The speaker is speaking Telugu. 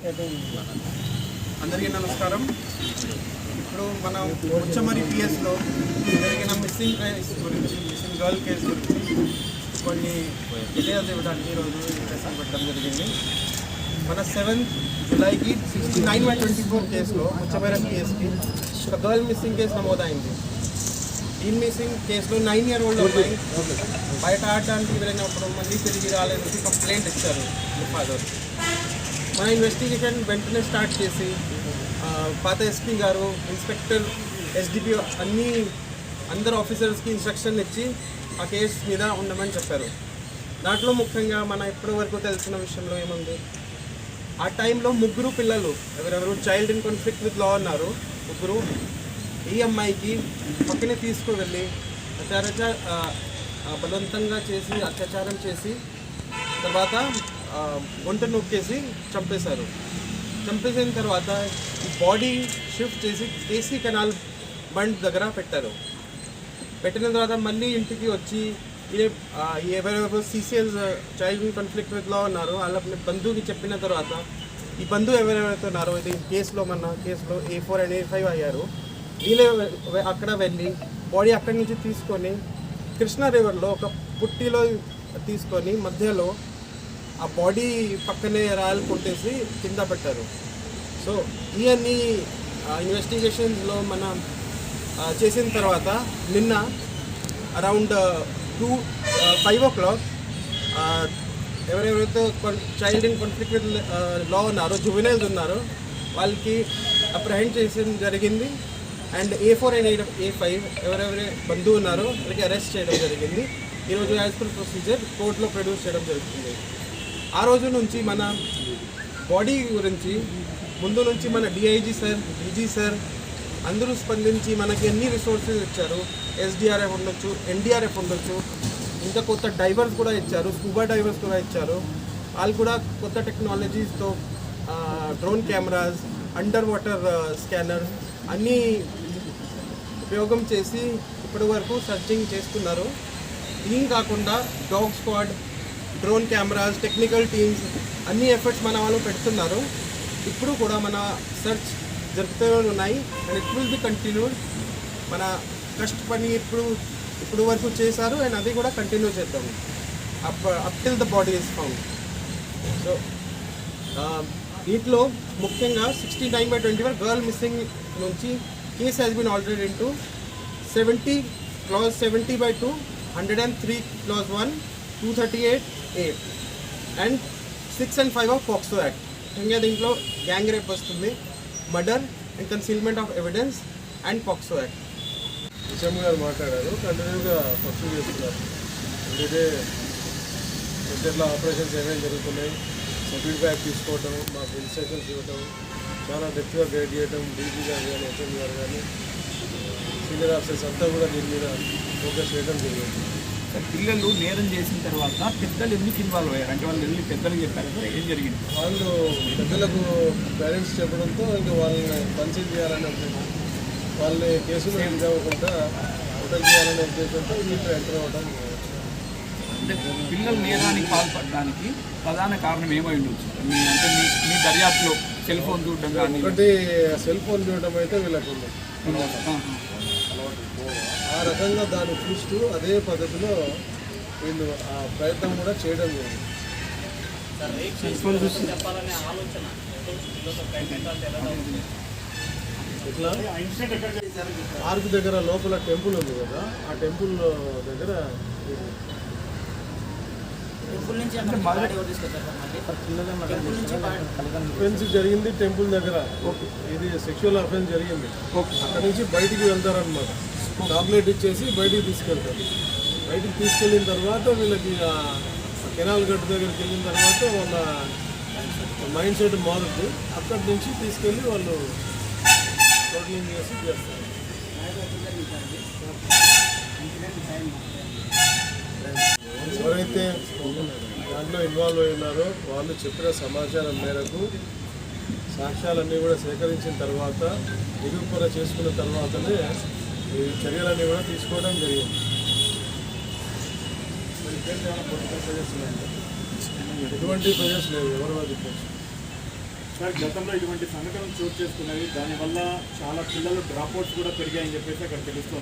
అందరికీ నమస్కారం. ఇప్పుడు మనం ఉచ్చమరి పిఎస్లో జరిగిన మిస్సింగ్ కేస్ గురించి మిస్సింగ్ గర్ల్ కేసు గురించి కొన్ని డీటెయిల్స్ ఇవ్వడానికి ఈరోజు ఇంట్రెస్ట్ పెట్టడం జరిగింది. మన seventh జూలైకి sixty nine by twenty four కేసులో ఉచ్చమర పిఎస్కి ఒక గర్ల్ మిస్సింగ్ కేసు నమోదైంది. ఈ మిస్సింగ్ కేసులో నైన్ ఇయర్ ఓల్డ్ అమ్మాయి బయట ఆడడానికి వెళ్ళినప్పుడు మళ్ళీ తిరిగి రాలేదని కంప్లైంట్ ఇచ్చారు ఫాదర్ మన ఇన్వెస్టిగేషన్ వెంటనే స్టార్ట్ చేసి పాత ఎస్పీ గారు ఇన్స్పెక్టర్ ఎస్డిపి అన్ని అందరు ఆఫీసర్స్కి ఇన్స్ట్రక్షన్ ఇచ్చి ఆ కేసు మీద ఉండమని చెప్పారు. దాంట్లో ముఖ్యంగా మన ఇప్పటి వరకు తెలిసిన విషయంలో ఏముంది? ఆ టైంలో ముగ్గురు పిల్లలు ఎవరెవరు child in conflict with law ఉన్నారు ముగ్గురు ఈ అమ్మాయికి పక్కనే తీసుకువెళ్ళి అత్యాచార బలవంతంగా చేసి అత్యాచారం చేసి తర్వాత ఒంట నొక్కేసి చంపేశారు. చంపేసిన తర్వాత ఈ బాడీ షిఫ్ట్ చేసి కేసీ కెనాల్ బండ్ దగ్గర పెట్టారు. పెట్టిన తర్వాత మళ్ళీ ఇంటికి వచ్చి ఎవరెవరు సీసీఎల్ చైల్డ్ కాన్ఫ్లిక్ట్ విత్లో ఉన్నారో వాళ్ళ బంధువుకి చెప్పిన తర్వాత ఈ బంధువు ఎవరెవరైతే ఉన్నారో ఇది కేసులో మన కేసులో A four and A five అయ్యారు. వీళ్ళే అక్కడ వెళ్ళి బాడీ అక్కడి నుంచి తీసుకొని కృష్ణా రివర్లో ఒక పుట్టిలో తీసుకొని మధ్యలో ఆ బాడీ పక్కనే రాయలు కొట్టేసి కింద పెట్టారు. సో ఇవన్నీ ఇన్వెస్టిగేషన్స్లో మనం చేసిన తర్వాత నిన్న around two five o'clock ఎవరెవరైతే child in conflict with law ఉన్నారో జువెనైల్స్ ఉన్నారో వాళ్ళకి అప్రహెండ్ చేసిన జరిగింది. And A four and eight A five ఎవరెవరి బంధువు ఉన్నారో వాళ్ళకి అరెస్ట్ చేయడం జరిగింది. ఈరోజు యాజ్ పర్ ప్రొసీజర్ కోర్టులో ప్రొడ్యూస్ చేయడం జరుగుతుంది. ఆ రోజు నుంచి మన బాడీ గురించి ముందు నుంచి మన డిఐజీ సార్ డీజీ సార్ అందరూ స్పందించి మనకి ఎన్ని రిసోర్సెస్ ఇచ్చారు? ఎస్డిఆర్ఎఫ్ ఉండొచ్చు ఎన్డీఆర్ఎఫ్ ఉండొచ్చు ఇంకా కొత్త డైవర్స్ కూడా ఇచ్చారు స్కూబా డైవర్స్ కూడా ఇచ్చారు. వాళ్ళు కూడా కొత్త టెక్నాలజీస్తో drone cameras under water scanner అన్నీ ఉపయోగం చేసి ఇప్పటి వరకు సర్చింగ్ చేస్తున్నారు. దీని కాకుండా dog squad drone cameras technical teams అన్ని ఎఫర్ట్స్ మన వాళ్ళు పెడుతున్నారు. ఇప్పుడు కూడా మన సెర్చ్ జరుగుతూనే ఉన్నాయి. And it will be continued మన కష్ట పని ఇప్పుడు ఇప్పుడు వరకు చేశారు. అండ్ అది కూడా కంటిన్యూ చేద్దాం. Up up till the body is found so దీంట్లో ముఖ్యంగా sixty nine by twenty one girl missing నుంచి case has been already into seventy clause seventy by two hundred and three clause one two thirty eight A and six and five of POCSO act ఇంకా దీంట్లో గ్యాంగ్ రేప్ వస్తుంది murder and concealment of evidence and POCSO act విషయం గారు మాట్లాడారు. కంటిన్యూగా పర్సూ చేస్తున్నారు. ఇదే ఎట్లా ఆపరేషన్స్ ఏమేమి జరుగుతున్నాయి ఫీడ్బ్యాక్ తీసుకోవటం మాకు ఇన్స్ట్రక్షన్స్ ఇవ్వటం చాలా డెప్త్గా గైడ్ చేయటం డీజీ గారు కానీ ఎస్ఎం గారు కానీ సీనియర్ ఆఫీసర్స్ అంతా కూడా దీని మీద ఫోకస్ చేయడం జరిగింది. సార్. పిల్లలు నేరం చేసిన తర్వాత పెద్దలు ఎందుకు ఇన్వాల్వ్ అయ్యారు? అంటే వాళ్ళు వెళ్ళి పెద్దలు చెప్పారు సార్? ఏం జరిగింది? వాళ్ళు పెద్దలకు పేరెంట్స్ చెప్పడంతో ఇంకా వాళ్ళని కన్సీల్ చేయాలనే ఉద్దేశం. వాళ్ళని కేసులు ఇది అవ్వకుండా హోటల్ చేయాలనే ఉద్దేశంతో వీళ్ళు ఎంటర్ అవ్వడం. అంటే పిల్లలు నేరానికి పాల్పడడానికి ప్రధాన కారణం ఏమై ఉండొచ్చు మీ అంటే మీ మీ దర్యాప్తులో సెల్ ఫోన్ చూడడం కానీ ఒకటి సెల్ ఫోన్ చూడటం అయితే వీళ్ళకు. ఆ రకంగా దాన్ని చూస్తూ అదే పద్ధతిలో వీళ్ళు ఆ ప్రయత్నం కూడా చేయడం జరిగింది. ఇట్లా ఆర్క్ దగ్గర లోపల టెంపుల్ ఉంది కదా ఆ టెంపుల్ దగ్గర అఫెన్స్ జరిగింది టెంపుల్ దగ్గర. ఇది సెక్షువల్ అఫెన్స్ జరిగింది. అక్కడ నుంచి బయటికి వెళ్తారనమాట చాక్లెట్ ఇచ్చేసి బయటికి తీసుకెళ్తారు. బయటికి తీసుకెళ్ళిన తర్వాత వీళ్ళకి కెనాల్ గట్టు దగ్గరికి వెళ్ళిన తర్వాత వాళ్ళ మైండ్ సెట్ మారుద్ది. అక్కడి నుంచి తీసుకెళ్ళి వాళ్ళు టోటలింగ్ చేసి చేస్తారు. ఎవరైతే దాంట్లో ఇన్వాల్వ్ అయి ఉన్నారో. వాళ్ళు చెప్పిన సమాచారం మేరకు సాక్ష్యాలన్నీ కూడా సేకరించిన తర్వాత నిరూపణ చేసుకున్న తర్వాతనే ఈ చర్యలన్నీ కూడా తీసుకోవడం జరిగింది. ఎటువంటి ప్రజెస్ లేవు. ఎవరు అది సార్ గతంలో ఇటువంటి సంఘటనలు చోటు చేసుకున్నవి దానివల్ల చాలా పిల్లలు డ్రాప్అవుట్స్ కూడా పెరిగాయని చెప్పేసి అక్కడ తెలుస్తుంది.